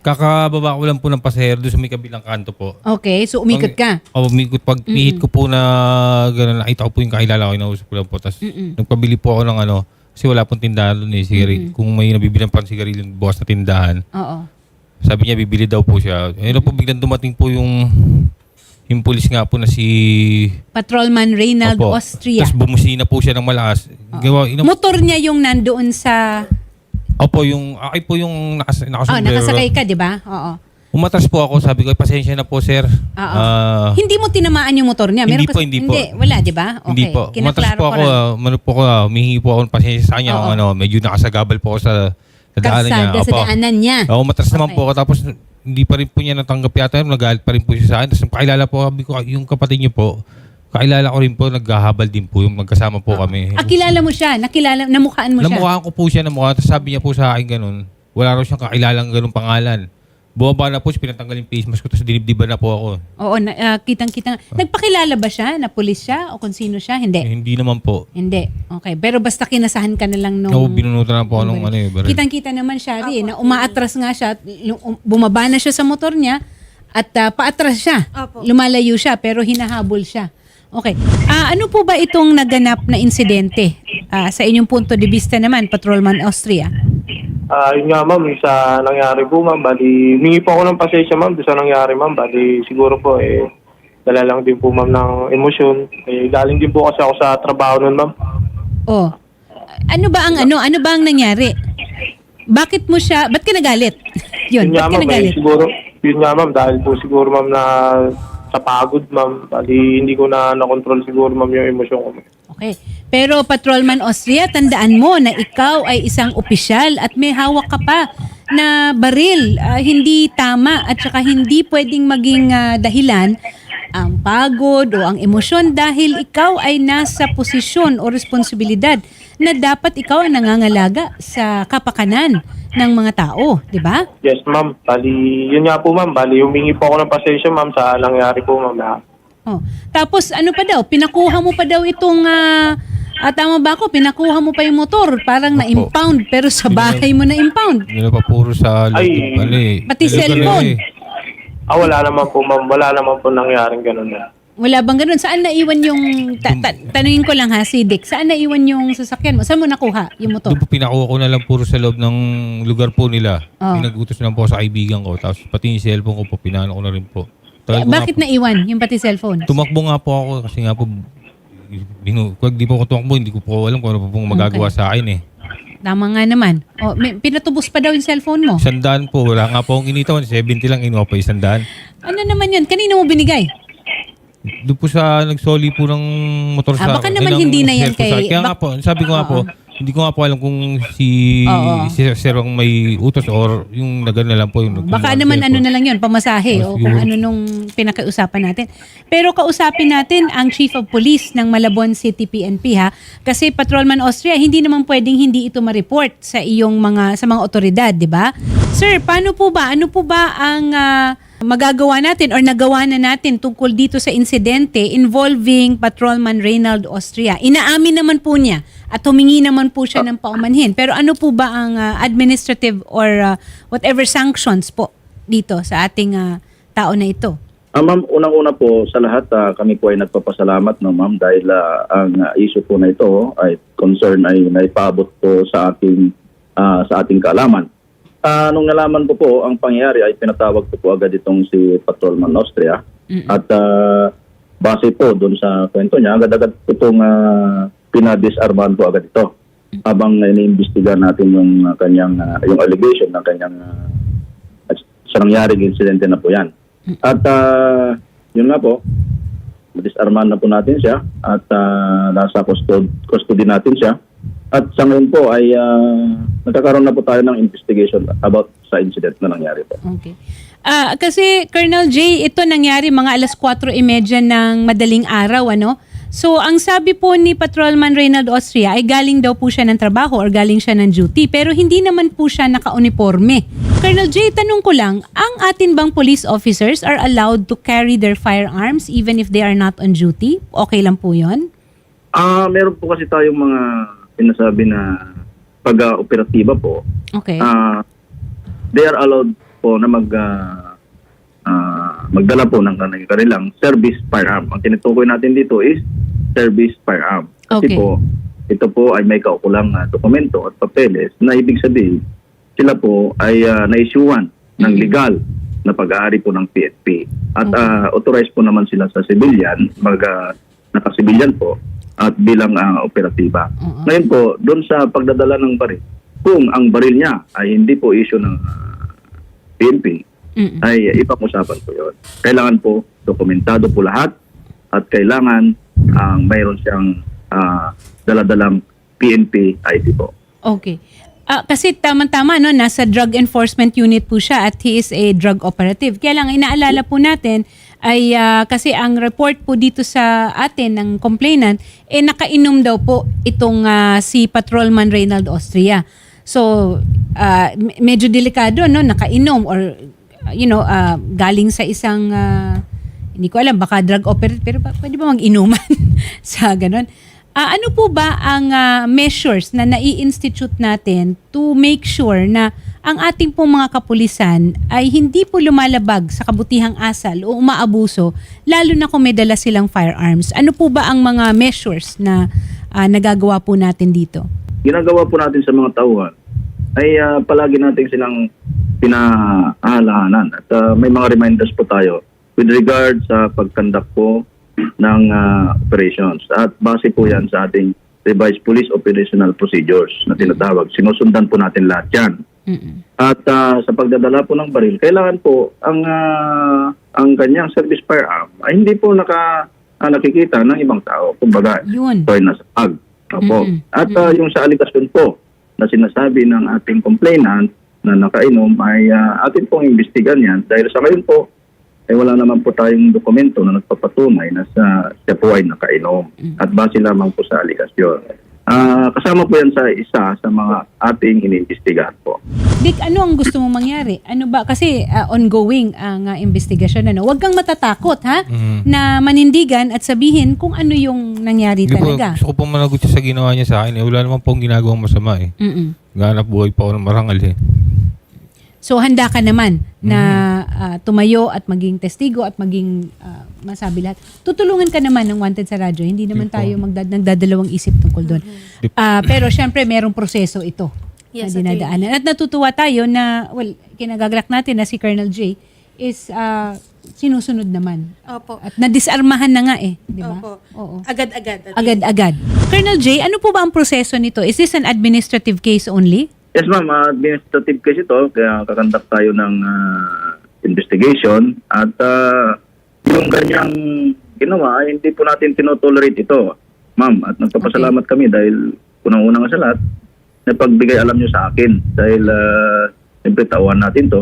Kakababa ko lang po ng pasahero doon sa may kabilang kanto po. Okay, so umikot ka. O, umikot. Pag pihit ko po na gano'n, nakita ko po yung kakilala ko, inausap ko lang po. Tapos nagpabili po ako ng ano, kasi wala pong tindahan doon eh, sigari. Kung may nabibilang pang sigarilyo yung bukas na tindahan, Oo. sabi niya bibili daw po siya. Ayun na po biglang dumating po yung yung pulis nga po na si Patrolman Reynald Opo. Austria. Tapos bumusina po siya ng malakas. Gawa, ina- Motor niya yung nandoon sa... Opo, yung, ay po yung nakas, Oh, nakasombrero. nakasakay ka, di ba? Oo. Umatras po ako, sabi ko, "Ay, pasensya na po, sir. Oo. Ah, hindi mo tinamaan yung motor niya? Hindi Meron po, kasi- hindi po. wala, di ba? Okay. Hindi po. Umatras Kinaklaro po ko ako, lang. ah, umano po ako, ah, humihingi po ako ng pasensya sa kanya. Oo. kung Ano, medyo nakasagabal po ako sa, sa daanan niya. Kalsada sa Opo. daanan niya. Oo, umatras naman Okay. po ako. Tapos hindi pa rin po niya natanggap yata. yun, Nagalit pa rin po siya sa akin. Tapos pakilala po, sabi ko, yung kapatid niyo po, kakilala ko rin po, naghahabal din po yung magkasama po kami. Ah, kilala mo siya? Nakilala, namukhaan mo siya? Namukhaan ko po siya ng mukha. Tapos sabi niya po sa akin ganun, wala raw siyang kakilalang ganun pangalan. Bumaba na po siya, pinatanggal yung face mask ko, tapos dinibdiban na po ako. Oo, na, ah, kitang-kita. Nagpakilala ba siya na pulis siya o kung sino siya? Hindi. Eh, hindi naman po. Hindi. Okay. Pero basta kinasahan ka na lang nung... Oo, binunutan na po ako nung ano eh. baril. Kitang-kita naman siya rin, na umaatras nga siya, at lu- um- bumaba na siya sa motor niya, at ah, paatras siya. Opo. Lumalayo siya, pero hinahabol siya. Okay. Ah, ano po ba itong naganap na insidente? Ah, sa inyong punto de vista naman, Patrolman Austria. Ah, yun nga ma'am, yung sa nangyari po ma'am, bali, humingi po ako ng pasensya ma'am doon sa nangyari ma'am, bali siguro po eh, dala lang din po ma'am ng emosyon. Eh, galing din po kasi ako sa trabaho nun ma'am. Oh. Ano ba ang ano? Ano ba ang nangyari? Bakit mo siya, ba't ka nagalit? Yun, nga ba't ka ma'am, eh, nagalit? siguro, yun nga ma'am, dahil po siguro ma'am na sa pagod ma'am, bali hindi ko na nakontrol siguro ma'am yung emosyon ko. Okay. Pero Patrolman Austria, tandaan mo na ikaw ay isang opisyal at may hawak ka pa na baril. Ah, hindi tama at saka hindi pwedeng maging ah, dahilan ang pagod o ang emosyon dahil ikaw ay nasa posisyon o responsibilidad na dapat ikaw ang nangangalaga sa kapakanan ng mga tao, di ba? Yes ma'am, bali, yun nga po ma'am, bali humingi po ako ng pasensya ma'am sa nangyari po ma'am. na- Oh. Tapos ano pa daw, pinakuha mo pa daw itong ah, ah, tama ba ako? Pinakuha mo pa yung motor, parang na-impound pero sa bahay mo na-impound. Hindi na pa puro sa. Ay. Pati cellphone. Ah, wala naman po ma'am, wala naman po nangyaring ganun na. Wala bang ganun? Saan naiwan yung, ta- ta- tanungin ko lang ha, si Dick, saan naiwan yung sasakyan mo? Saan mo nakuha yung motor? Doon po pinakuha ko na lang puro sa loob ng lugar po nila. Oh. Pinagutos lang po sa kaibigan ko. Tapos pati yung cellphone ko po, pinano ko na rin po. Tagal Eh, ko nga bakit po- naiwan yung pati cellphone? Tumakbo nga po ako kasi nga po, binu, kung di po ako tumakbo, hindi ko po alam kung ano po pong magagawa sa akin eh. Tama nga naman. O, may, pinatubos pa daw yung cellphone mo. Sandaan po, wala nga po akong initawan. 70 lang, inuha pa yung sandaan. Ano naman yun? Kanino mo binigay? Doon po sa nagsoli po ng motor Ah, sa baka naman ng hindi na yan cellphone sa kay- akin. Kaya nga bak- po, sabi ko nga po, hindi ko nga po alam kung si, Oo. si Sir ang may utos or yung nagana lang po. Yung Baka naman ano na lang yun, pamasahe Oh, o kung siguro. ano nung pinakausapan natin. Pero kausapin natin ang Chief of Police ng Malabon City PNP ha. Kasi Patrolman Austria, hindi naman pwedeng hindi ito ma-report sa iyong mga sa mga otoridad, di ba? Sir, paano po ba? Ano po ba ang ah, magagawa natin or nagawa na natin tungkol dito sa insidente involving Patrolman Reynald Austria? Inaamin naman po niya at humingi naman po siya ng paumanhin. Pero ano po ba ang ah, administrative or ah, whatever sanctions po dito sa ating ah, tao na ito? Ah, ma'am, unang-una po sa lahat, ah, kami po ay nagpapasalamat no, ma'am dahil ah, ang ah, issue po na ito ay concern ay naipaabot po sa ating ah, sa ating kaalaman. Ah, nung nalaman po po ang pangyayari ay pinatawag ko po agad itong si Patrolman Austria at ah, base po doon sa kwento niya, agad-agad itong uh, pinadisarmahan po agad ito habang iniimbestiga natin yung ah, kanyang ah, yung allegation ng kanyang at sa nangyaring insidente na po yan. At ah, yun nga po, disarman na po natin siya at ah, nasa custody natin siya. At sa ngayon po ay ah, nagkakaroon na po tayo ng investigation about sa incident na nangyari po. Okay. Ah, kasi Colonel J, ito nangyari mga alas 4:30 ng madaling araw, ano? So, ang sabi po ni Patrolman Reynald Austria ay galing daw po siya ng trabaho or galing siya ng duty, pero hindi naman po siya naka-uniforme. Colonel J, tanong ko lang, ang atin bang police officers are allowed to carry their firearms even if they are not on duty? Okay lang po 'yon? Ah, meron po kasi tayong mga sinasabi na pag-operatiba po. Okay. Ah, they are allowed po na mag ah, ah, magdala po ng kanilang- kanilang service firearm. Ang tinutukoy natin dito is service firearm. Kasi Okay. po, ito po ay may kaukulang ah, dokumento at papeles na ibig sabihin sila po ay uh, na-issuean ng legal na pag-aari po ng PNP. At ah, authorized po naman sila sa civilian, mag ah, naka-civilian po at bilang ah, operatiba. Oo. Ngayon po, doon sa pagdadala ng baril, kung ang baril niya ay hindi po issue ng ah, PNP, Mm-mm. ay ipag-usapan po yun. Kailangan po dokumentado po lahat at kailangan ang mayroon siyang ah, daladalang PNP ID po. Okay. Ah, kasi tamang-tama no nasa drug enforcement unit po siya at he is a drug operative. Kaya lang inaalala po natin ay ah, kasi ang report po dito sa atin ng complainant eh nakainom daw po itong ah, si Patrolman Reynald Austria. So me- medyo delikado no nakainom or you know ah, galing sa isang ah, hindi ko alam baka drug operative pero pwede ba mag-inuman sa ganun? Ah, ano po ba ang ah, measures na nai-institute natin to make sure na ang ating pong mga kapulisan ay hindi po lumalabag sa kabutihang asal o umaabuso, lalo na kung may dala silang firearms? Ano po ba ang mga measures na ah, nagagawa po natin dito? ginagawa po natin sa mga tauhan ay ah, palagi natin silang pinaahalahanan at ah, may mga reminders po tayo with regard sa pagkandak po ng ah, operations at base po yan sa ating revised police operational procedures na tinatawag. Sinusundan po natin lahat yan. At ah, sa pagdadala po ng baril, kailangan po ang ah, ang kanyang service firearm ay hindi po naka ah, nakikita ng ibang tao. Kumbaga, Yun. ito ay nasa bag. Opo. At ah, yung sa aligasyon po na sinasabi ng ating complainant na nakainom ay ah, atin pong imbestigan yan dahil sa ngayon po ay wala naman po tayong dokumento na nagpapatunay na sa siya po ay nakainom at base lamang po sa aligasyon. Ah, kasama po yan sa isa sa mga ating iniimbestigahan po. Dick, ano ang gusto mong mangyari? Ano ba? Kasi ah, ongoing ang ah, investigasyon. Ano? Huwag kang matatakot, ha? Mhm. Na manindigan at sabihin kung ano yung nangyari Hindi po, talaga. gusto ko pong managot sa ginawa niya sa akin. Eh, wala naman pong ginagawang masama eh. Mm-mm. Ganap buhay pa ako ng marangal eh. So handa ka naman na ah, tumayo at maging testigo at maging ah, masabi lahat. Tutulungan ka naman ng Wanted sa radyo. Hindi naman Yun po. tayo magdad nagdadalawang isip tungkol doon. Dip- Ah, pero syempre merong proseso ito Yes, na dinadaanan. At natutuwa tayo na, well, kinagagrak natin na si Colonel J is ah, sinusunod naman. Opo. At nadisarmahan na nga eh. Di ba? Opo. Oo. Agad-agad. Agad-agad. Colonel J, ano po ba ang proseso nito? Is this an administrative case only? Yes ma'am, ah, administrative case ito kaya kakandak tayo ng ah, investigation at ah, yung ganyang ginawa ay hindi po natin tinotolerate ito. Ma'am, at nagpapasalamat kami dahil unang-una nga sa lahat na pagbigay alam nyo sa akin dahil uh, siyempre tauhan natin to.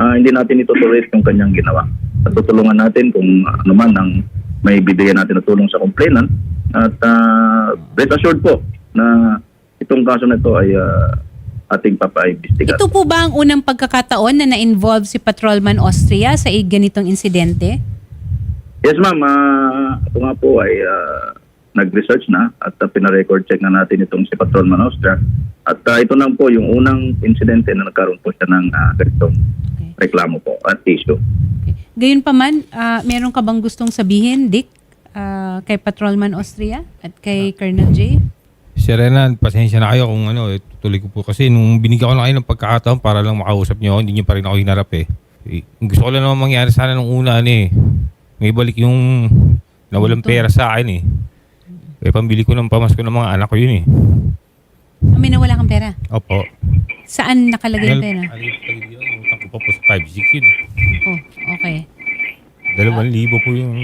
Ah, hindi natin ito-tolerate yung kanyang ginawa. At tutulungan natin kung ano man ang may bibigyan natin na tulong sa complainant at uh, rest assured po na itong kaso na ito ay ah, ating papaimbestigan. Ito po ba ang unang pagkakataon na na-involve si Patrolman Austria sa ganitong insidente? Yes ma'am, Ah, ako nga po ay ah, nag-research na at uh, pina-record check na natin itong si Patrolman Austria. At ah, ito na po yung unang insidente na nagkaroon po siya ng uh, ganitong Okay. reklamo po at issue. okay. Gayun pa man, ah, meron ka bang gustong sabihin, Dick, ah, kay Patrolman Austria at kay Colonel J? Sir Renan, pasensya na kayo kung ano, eh, tuloy ko po. Kasi nung binigyan ko na kayo ng pagkakataon para lang makausap niyo ako, hindi niyo pa rin ako hinarap eh. eh gusto ko lang naman mangyari sana nung una ano eh. May balik yung nawalang pera sa akin eh. Eh, pambili ko ng pamasko ng mga anak ko yun eh. Amin na wala kang pera. Opo. Saan nakalagay yung pera? Ano yung pagiging yun? Utang ko pa po sa 5-6 yun eh. Oh, okay. Dalawang libo po yung...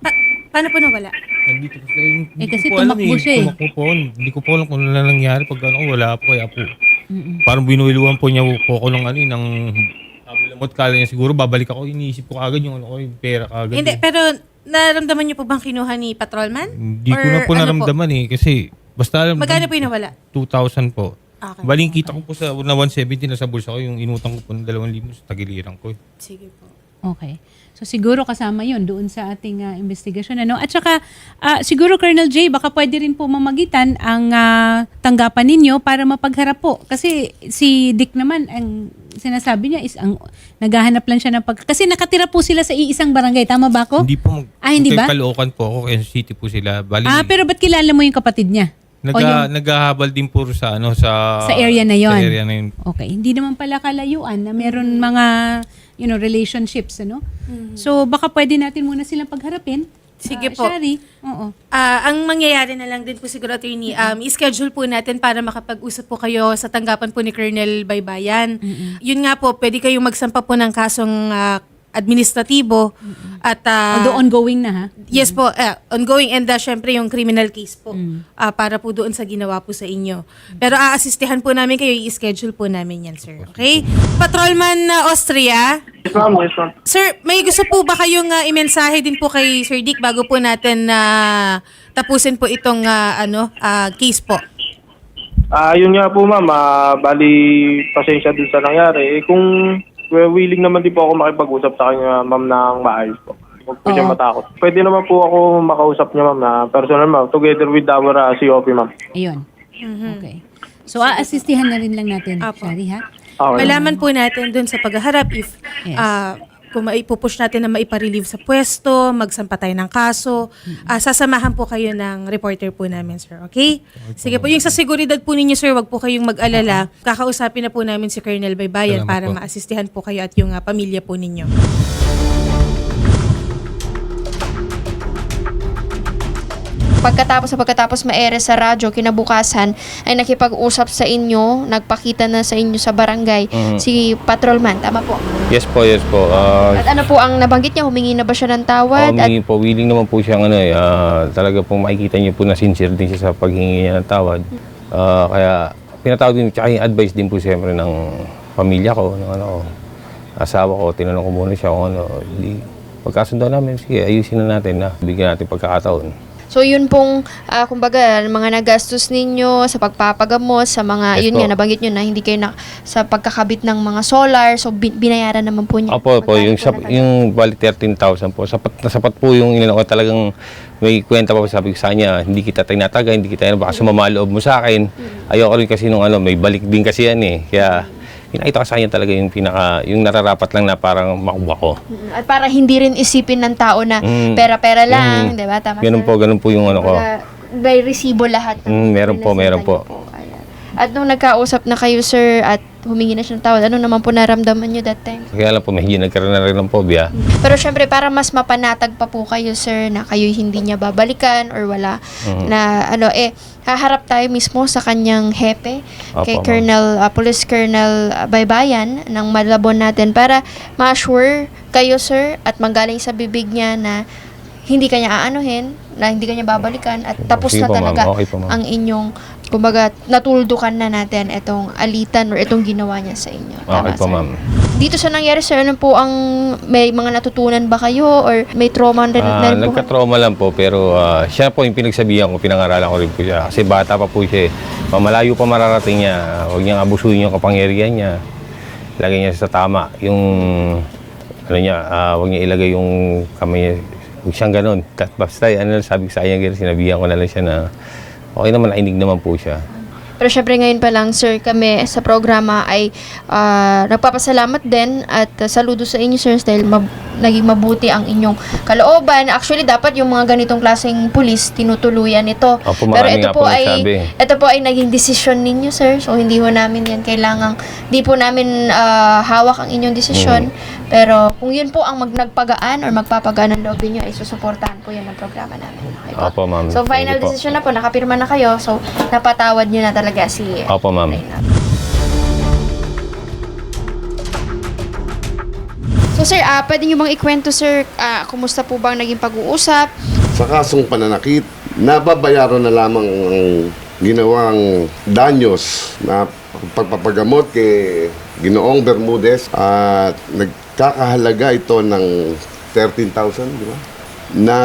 Pa- paano po nawala? Nandito po sila yung... Eh, hindi kasi ko tumakbo siya eh. Tumakbo po. Hindi ko po alam kung ano na nangyari pag ano, wala po kaya po. Mm-mm. Parang binuiluan po niya po ako ng ano eh, ng Abulamot kala niya siguro babalik ako, iniisip ko agad yung ano ko, yung pera kagad. Hindi, eh. pero naramdaman niyo po bang kinuha ni Patrolman? Hindi ko na po ano naramdaman eh, kasi basta alam Magkano po yung nawala? 2,000 po. Okay. Baling kita ko po sa na 170 na sa bulsa ko, yung inutang ko po ng 2,000 sa tagiliran ko. eh. Sige po. Okay. So siguro kasama 'yon doon sa ating ah, investigasyon ano. At saka ah, siguro Colonel J baka pwede rin po mamagitan ang ah, tanggapan ninyo para mapagharap po kasi si Dick naman ang sinasabi niya is ang naghahanap lang siya ng pag kasi nakatira po sila sa iisang barangay tama ba ako? Hindi po mag- Ah, hindi ba? Caloocan po ako, Quezon City po sila. Bali, Ah, pero ba't kilala mo yung kapatid niya? Nag, yung- naghahabal din po sa ano sa Sa area na yon. Sa area na yun. Okay, hindi naman pala kalayuan na meron mga you know relationships ano. So baka pwede natin muna silang pagharapin. Sige Ah, po. Shari, oo. Ah, ang mangyayari na lang din po siguro, attorney, um, i-schedule po natin para makapag-usap po kayo sa tanggapan po ni Colonel Baybayan. Yun nga po, pwede kayong magsampa po ng kasong ah, administratibo at ah, Although ongoing na ha. Yes po, eh, ongoing and uh, syempre yung criminal case po ah, para po doon sa ginawa po sa inyo. Pero aasistihan po namin kayo, i-schedule po namin yan, sir. Okay? Patrolman uh, Austria, Yes, ma'am. Yes, ma'am. sir, may gusto po ba kayong uh, imensahe din po kay Sir Dick bago po natin na tapusin po itong ah, ano ah, case po? Ah, yun nga po ma'am, ah, bali pasensya din sa nangyari. Eh, kung willing naman din po ako makipag-usap sa kanya ma'am ng maayos po. Huwag po siya Oo. matakot. Pwede naman po ako makausap niya ma'am na personal ma'am, together with our uh, COP ma'am. Ayun. Okay. So aasistihan na rin lang natin, Apo. Shari ha. Okay. Malaman po natin doon sa paghaharap if Yes. ah, kung maipupush natin na maiparelieve sa pwesto, magsampa tayo ng kaso, ah, sasamahan po kayo ng reporter po namin, sir. Okay? Sige po. Yung sa seguridad po ninyo, sir, wag po kayong mag-alala. Kakausapin na po namin si Colonel Baybayan Salamat para po. maasistihan po kayo at yung ah, pamilya po ninyo. Pagkatapos sa pagkatapos maere sa radyo, kinabukasan ay nakipag-usap sa inyo, nagpakita na sa inyo sa barangay Mhm. si patrolman. Tama po. Yes po, yes po. Ah, At ano po ang nabanggit niya? Humingi na ba siya ng tawad? At humingi po, willing naman po siyang ano eh, ah, talaga pong makikita niyo po na sincere din siya sa paghingi niya ng tawad. Ah, kaya pinatawag din, tsaka yung advice din po siyempre ng pamilya ko, ng ano ko, asawa ko, tinanong ko muna siya kung ano, di, pagkasundo namin, sige, ayusin na natin na bigyan natin pagkakataon. So yun pong ah, kumbaga mga nagastos ninyo sa pagpapagamot sa mga Yes yun po. nga nabanggit nyo na hindi kayo na, sa pagkakabit ng mga solar so bin- binayaran naman po niyo. Opo, po, yung, natagalan? yung bali 13,000 po, sapat na sapat po yung inano ko talagang may kwenta pa po sabi ko sa kanya, hindi kita tinataga, hindi kita yan, baka sumama loob mo sa akin. Ayoko rin kasi nung ano, may balik din kasi yan eh. Kaya pinakita ko sa kanya talaga yung pinaka, yung nararapat lang na parang makuha ko. Mm, At para hindi rin isipin ng tao na Mm. pera-pera lang, Mm. di ba? Tama Ganun po, ganun po yung ano ko. Kumbaga, may resibo lahat. ng Mm, meron po, meron niyo po. At nung nagkausap na kayo, sir, at humingi na siya ng tawad, ano naman po naramdaman niyo that time? Kaya lang po, medyo nagkaroon na rin ng phobia. Pero syempre, para mas mapanatag pa po kayo, sir, na kayo hindi niya babalikan or wala, Mhm. na ano, eh, haharap tayo mismo sa kanyang hepe, Opo, kay ma'am. Colonel, ah, Police Colonel ah, Baybayan ng Malabon natin para ma-assure kayo, sir, at manggaling sa bibig niya na hindi kanya aanuhin, na hindi kanya babalikan, at tapos Sige na po, ma'am. talaga Okay po, ma'am. ang inyong, kumbaga, natuldukan na natin itong alitan or itong ginawa niya sa inyo. Tama, Okay po, ma'am. Dito sa nangyari, sir, ano po ang may mga natutunan ba kayo or may trauma rin na rin po? nagka-trauma lang po pero ah, siya po yung pinagsabihan ko, pinangaralan ko rin po siya. Kasi bata pa po siya eh. Mamalayo pa mararating niya. Huwag niyang abusuhin yung kapangyarihan niya. Lagay niya sa tama. Yung, ano niya, ah, huwag niya ilagay yung kamay niya. Huwag siyang ganun. Basta, ano, sabi ko sa kanya, sinabihan ko na lang siya na okay naman, nainig naman po siya. Pero syempre ngayon pa lang, sir, kami sa programa ay ah, nagpapasalamat din at ah, saludo sa inyo, sir, dahil mab- naging mabuti ang inyong kalooban. Actually, dapat yung mga ganitong klaseng pulis, tinutuluyan ito. Opo, Pero marami ito nga po po ay nagsabi. ito po ay naging desisyon ninyo, sir. So hindi ho namin yan kailangang di po namin ah, hawak ang inyong desisyon. Pero kung yun po ang mag nagpagaan or magpapagaan ng loob niyo ay susuportahan po yan ng programa namin. Okay po? Opo, ma'am. So Thank final you po. decision na po, nakapirma na kayo. So napatawad niyo na talaga si Opo, ma'am. Reynald. So sir, ah pwede niyo bang ikwento sir, ah, kumusta po bang naging pag-uusap? Sa kasong pananakit, nababayaran na lamang ang ginawang danyos na pagpapagamot kay Ginoong Bermudez at nagkakahalaga ito ng 13,000, di ba? Na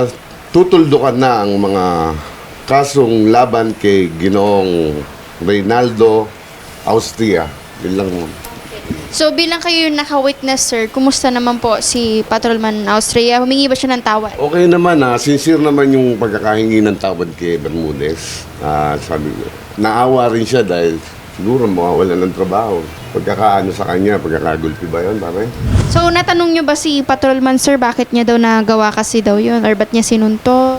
tutuldukan na ang mga kasong laban kay Ginoong Reynaldo Austria. Yun lang. ma'am. So bilang kayo yung naka-witness, sir, kumusta naman po si Patrolman Austria? Humingi ba siya ng tawad? Okay naman ah, sincere naman yung pagkakahingi ng tawad kay Bermudez. Ah, sabi ko, naawa rin siya dahil siguro mawawala ng trabaho. Pagkakaano sa kanya, pagkakagulpi ba yun, pare? So natanong nyo ba si Patrolman, sir, bakit niya daw nagawa kasi daw yun? Or ba't niya sinunto?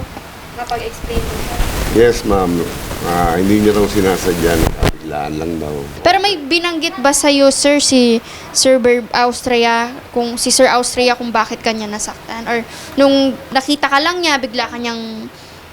Kapag-explain mo siya. Yes, ma'am. Ah, hindi niya raw sinasadya. Biglaan lang daw. Pero may binanggit ba sa'yo, sir, si Sir Ber Austria, kung si Sir Austria kung bakit kanya nasaktan? Or nung nakita ka lang niya, bigla kanyang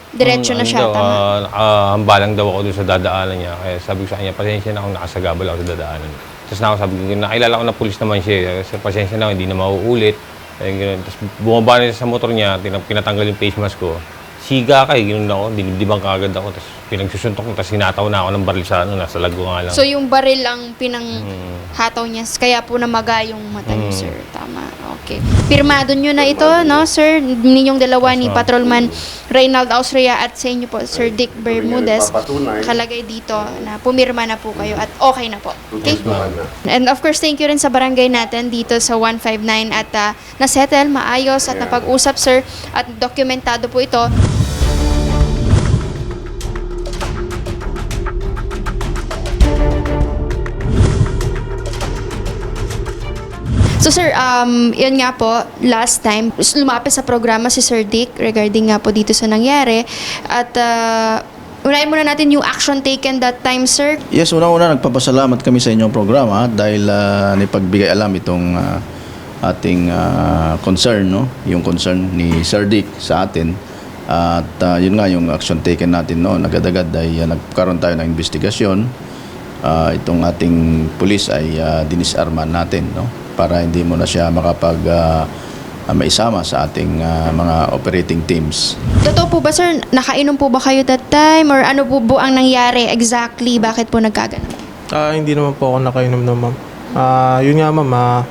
diretso na Ano siya, daw, tama? ah, nakahambalang daw ako doon sa dadaanan niya. Kaya sabi ko sa kanya, pasensya na ako nakasagabal ako sa dadaanan. Tapos na ako sabi ko, nakilala ko na pulis naman siya. eh. Kasi pasensya na hindi na mauulit. Ayun, ganun. Tapos bumaba na siya sa motor niya, pinatanggal yung face mask ko. Siga ka eh, ganun ako, dinibdibang kagad ako. Tapos pinagsusuntok ko, tapos sinataw na ako ng baril sa ano, nasa lago nga lang. So yung baril ang pinanghataw niya, kaya po namaga yung mata niyo, Mm. sir. Tama, okay. Pirmado niyo na ito, no, sir? Ninyong dalawa ni. Patrolman Reynald Austria at sa inyo po, Sir Dick Bermudez. Kalagay dito na pumirma na po kayo at okay na po. Okay? Tutustuhan na. And of course, thank you rin sa barangay natin dito sa 159 at uh, nasettle, maayos at napag-usap, sir. At dokumentado po ito. So sir, um, yun nga po, last time, lumapit sa programa si Sir Dick regarding nga po dito sa nangyari. At uh, unahin muna natin yung action taken that time, sir. Yes, unang-una nagpapasalamat kami sa inyong programa dahil ah, nipagbigay alam itong ah, ating ah, concern, no? yung concern ni Sir Dick sa atin. At ah, yun nga yung action taken natin noon. Agad-agad ay ah, nagkaroon tayo ng investigasyon. Ah, itong ating pulis ay uh, dinisarman natin no? Para hindi mo na siya makapag ah, maisama sa ating ah, mga operating teams. Totoo po ba, sir? Nakainom po ba kayo that time? Or ano po po ang nangyari exactly? Bakit po nagkaganon? Ah, hindi naman po ako nakainom na ma'am. Ah, yun nga ma'am, ah,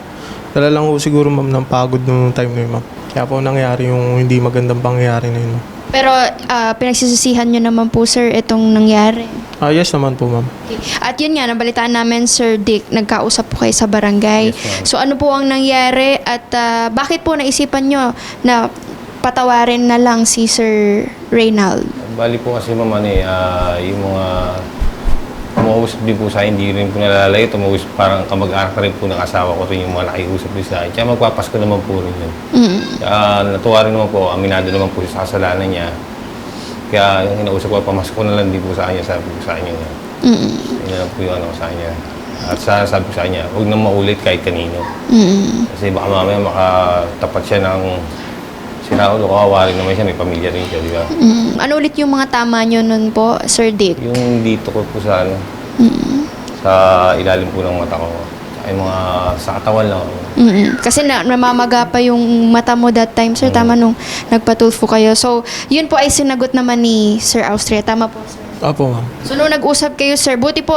dala lang po siguro ma'am ng pagod nung time na yun ma'am. Kaya po nangyari yung hindi magandang pangyayari na yun ma'am. Pero ah, pinagsisisihan nyo naman po, sir, itong nangyari. Ah, yes naman po ma'am. Okay. At yun nga, nabalitaan namin, Sir Dick, nagkausap po kayo sa barangay. so ano po ang nangyari at ah, bakit po naisipan nyo na patawarin na lang si Sir Reynald? Bali po kasi ma'am, ano eh, ah, yung mga umuusap din po sa akin, hindi rin po nalalay. Tumuusap parang kamag-anak na rin po ng asawa ko rin yung mga nakiusap din sa akin. Kaya magpapasko naman po rin yun. Mm. Kaya natuwa rin naman po, aminado naman po siya sa kasalanan niya. Kaya yung inausap ko, pamasko na lang din po sa kanya, sabi ko sa kanya. Mm. Yun na lang po yung ano sa kanya. At sa, sabi ko sa kanya, huwag na maulit kahit kanino. Mm. Kasi baka mamaya makatapat siya ng sinaulo, kawawa rin naman siya, may pamilya rin siya, di ba? Mm. Ano ulit yung mga tama nyo nun po, Sir Dick? Yung dito ko po sa ano, Mm. sa ilalim po ng mata ko. Yung mga sa katawan lang. Mm. Kasi na, namamaga pa yung mata mo that time, Sir. Tama nung nagpatulfo kayo. So, yun po ay sinagot naman ni Sir Austria. Tama po, Sir. Opo ma'am. So, nung nag-usap kayo, Sir, buti po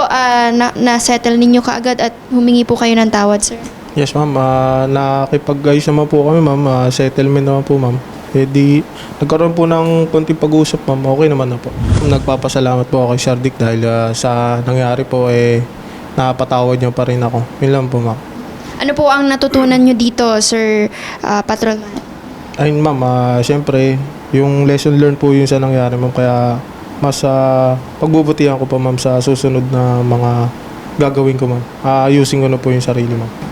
na, na-settle ninyo kaagad at humingi po kayo ng tawad, Sir. Yes ma'am, ah, nakikipag-ayos naman po kami ma'am. Ah, settlement naman po ma'am. Eh di, nagkaroon po ng konting pag-usap ma'am. Okay naman na po. Nagpapasalamat po ako kay Sir Dick dahil ah, sa nangyari po eh napatawad niyo pa rin ako. Yun lang po ma'am. Ano po ang natutunan nyo dito, Sir ah, Patrolman? Ayun ma'am, ah, siyempre, yung lesson learned po yun sa nangyari ma'am. Kaya mas uh, pagbubutihan ko pa ma'am sa susunod na mga gagawin ko ma'am. Ayusin ko na po yung sarili ma'am.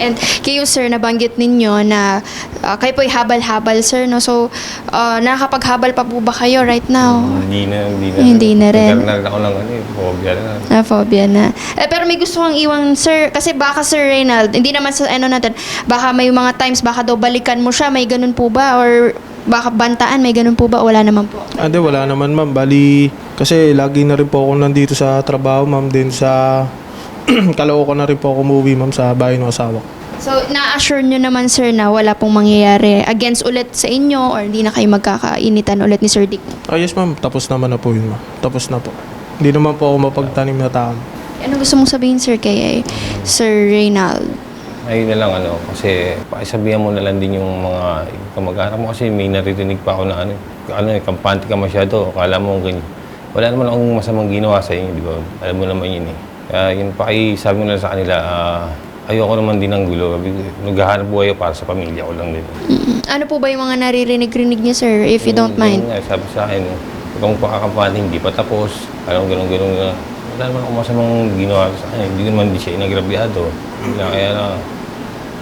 And kayo, Sir, nabanggit ninyo na ah, kayo po habal-habal, Sir, no? So, ah, nakakapaghabal pa po ba kayo right now? Hindi na, hindi na. Hindi na rin. Nagkaroon na rin ako ng ano, eh, phobia na. Na phobia na. Eh, pero may gusto kang iwan, sir. Kasi baka, Sir Reynald, hindi naman sa ano natin, baka may mga times, baka daw balikan mo siya, may ganun po ba? Or baka bantaan, may ganun po ba? Wala naman po. Ah, di, wala naman ma'am. Bali, kasi lagi na rin po ako nandito sa trabaho ma'am. Din sa Caloocan na rin po ako umuwi ma'am sa bahay ng asawa ko. So, na-assure nyo naman, sir, na wala pong mangyayari against ulit sa inyo or hindi na kayo magkakainitan ulit ni Sir Dick. Ah, yes ma'am. Tapos naman na po yun ma'am. Tapos na po. Hindi naman po ako mapagtanim na tao. Ano gusto mong sabihin, sir, kay Sir Reynald? Ayun na lang ano, kasi pakisabihan mo na lang din yung mga kamag-anak mo kasi may naririnig pa ako na ano, ano eh, kampante ka masyado, akala mo ganyan. Wala naman akong masamang ginawa sa inyo, di ba? Alam mo naman yun eh. Kaya yun, pakisabi mo na lang sa kanila, ah, ayoko naman din ng gulo. Naghahanap buhay ako para sa pamilya ko lang din. Mm. Ano po ba yung mga naririnig-rinig niyo, sir, if you don't mind? Yun nga, sabi sa akin, huwag kang pakakampante, hindi pa tapos. Alam, ganun, ganun, ganun. Wala naman akong masamang ginawa sa akin. Hindi naman di siya inagrabyado. Kaya, kaya na,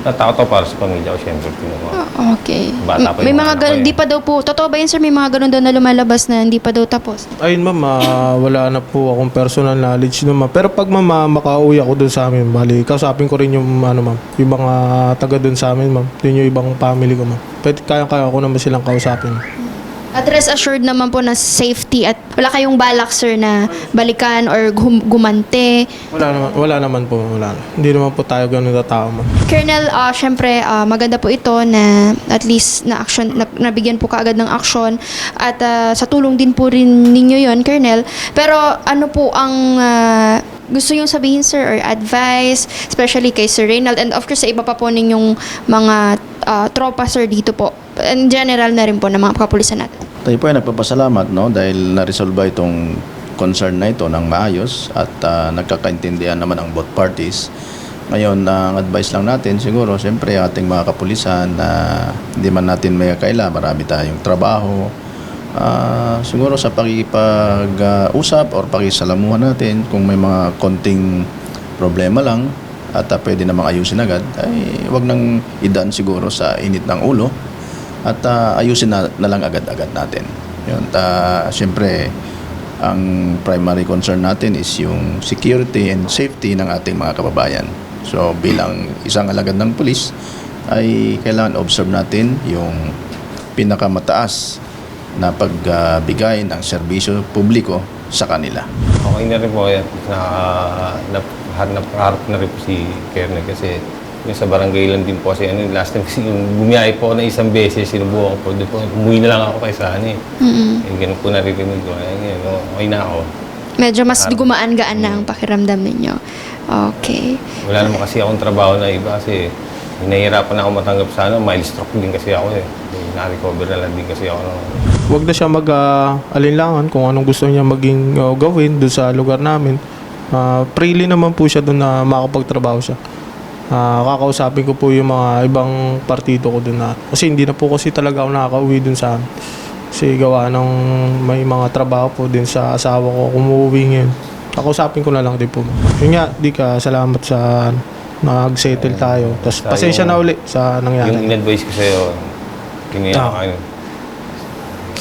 natakot ako para sa pamilya ko, syempre. Pinuha. Ah, Okay. Bata pa may yung mga anak ko ganun, eh. di pa daw po, totoo ba yun, sir? May mga ganun daw na lumalabas na hindi pa daw tapos? Ayun ma'am, ah, wala na po akong personal knowledge no ma'am. Pero pag ma'am, ah, makauwi ako doon sa amin, bali, kausapin ko rin yung ano ma'am, yung mga taga doon sa amin ma'am. Yun yung ibang family ko ma'am. Pwede kaya-kaya ko naman silang kausapin. At rest assured naman po na safety at wala kayong balak, sir, na balikan or gum- gumante. Wala naman, wala naman po, wala. Hindi naman po tayo ganun na tao ma'am. Colonel, ah, syempre, ah, maganda po ito na at least na action, na, nabigyan po kaagad ng action at ah, sa tulong din po rin ninyo yon Colonel. Pero ano po ang ah, gusto yung sabihin, sir, or advice, especially kay Sir Reynald and of course sa iba pa po ninyong mga ah, tropa, sir, dito po. In general na rin po ng mga kapulisan natin. Tayo po ay nagpapasalamat no dahil na-resolve itong concern na ito ng maayos at ah, nagkakaintindihan naman ang both parties. Ngayon, ang advice lang natin siguro, siyempre ating mga kapulisan na hindi man natin may kaila, marami tayong trabaho. Ah, siguro sa pakipag-usap or pakisalamuhan natin kung may mga konting problema lang at ah, pwede namang ayusin agad, ay wag nang idaan siguro sa init ng ulo at ah, ayusin na, na lang agad-agad natin. Yun, ta, siyempre, ang primary concern natin is yung security and safety ng ating mga kababayan. So, bilang isang alagad ng pulis, ay kailangan observe natin yung pinakamataas na pagbigay ng serbisyo publiko sa kanila. Okay na rin po yan. Na, na, na, napaharap na rin po si Kernel kasi sa barangay lang din po kasi ano, last time kasi yung bumiyahe po ako na isang beses, sinubukan ko po, doon po, umuwi na lang ako kay Sani. Mm-mm. Eh, ganun po naririnig ko. Eh, ngayon, okay na ako. Medyo mas Parang- gumaan-gaan na ang pakiramdam ninyo. Okay. Wala naman kasi akong trabaho na iba kasi nahihirapan na ako matanggap sa ano, mild stroke din kasi ako eh. Na-recover na lang din kasi ako. No. Huwag na siya mag-alinlangan kung anong gusto niya maging uh, gawin doon sa lugar namin. Ah, freely naman po siya doon na makapagtrabaho siya. Ah, kakausapin ko po yung mga ibang partido ko doon na kasi hindi na po kasi talaga ako nakaka-uwi doon sa amin. Kasi gawa ng may mga trabaho po din sa asawa ko kumuwi ngayon. Kakausapin ko na lang din po. Yun nga, di ka, salamat sa nag-settle tayo. Tapos pasensya na uli sa nangyari. Yung in-advise ko sa'yo, kinaya Ah. ka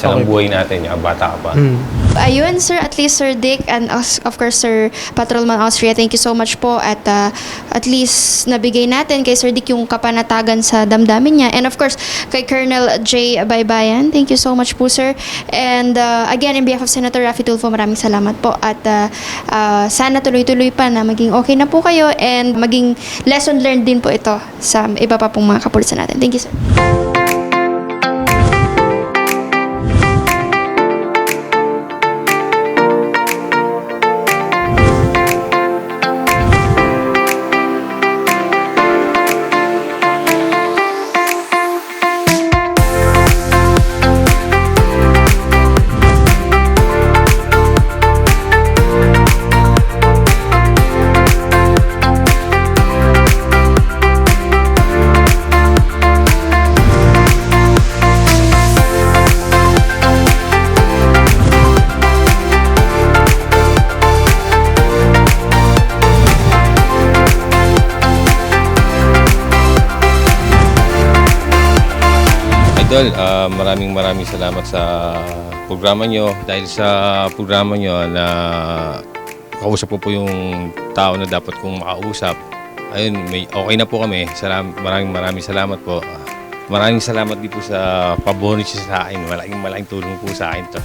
lang Okay. buhay natin, yung bata ka pa. Hmm. Ayun, sir, at least Sir Dick and of course Sir Patrolman Austria, thank you so much po at uh, at least nabigay natin kay Sir Dick yung kapanatagan sa damdamin niya. And of course, kay Colonel J. Baybayan, thank you so much po, sir. And uh, again, in behalf of Senator Raffy Tulfo, maraming salamat po at uh, uh, sana tuloy-tuloy pa na maging okay na po kayo and maging lesson learned din po ito sa iba pa pong mga kapulisan natin. Thank you, sir. Idol, ah, maraming maraming salamat sa programa nyo. Dahil sa programa nyo na kausap ko po yung tao na dapat kong makausap. Ayun, may, okay na po kami. Salam, maraming maraming salamat po. Maraming salamat din po sa pabonus sa akin. Malaking malaking tulong po sa akin to.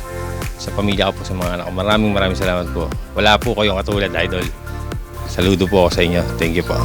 Sa pamilya ko po, sa mga anak ko. Maraming maraming salamat po. Wala po kayong katulad, Idol. Saludo po ako sa inyo. Thank you po.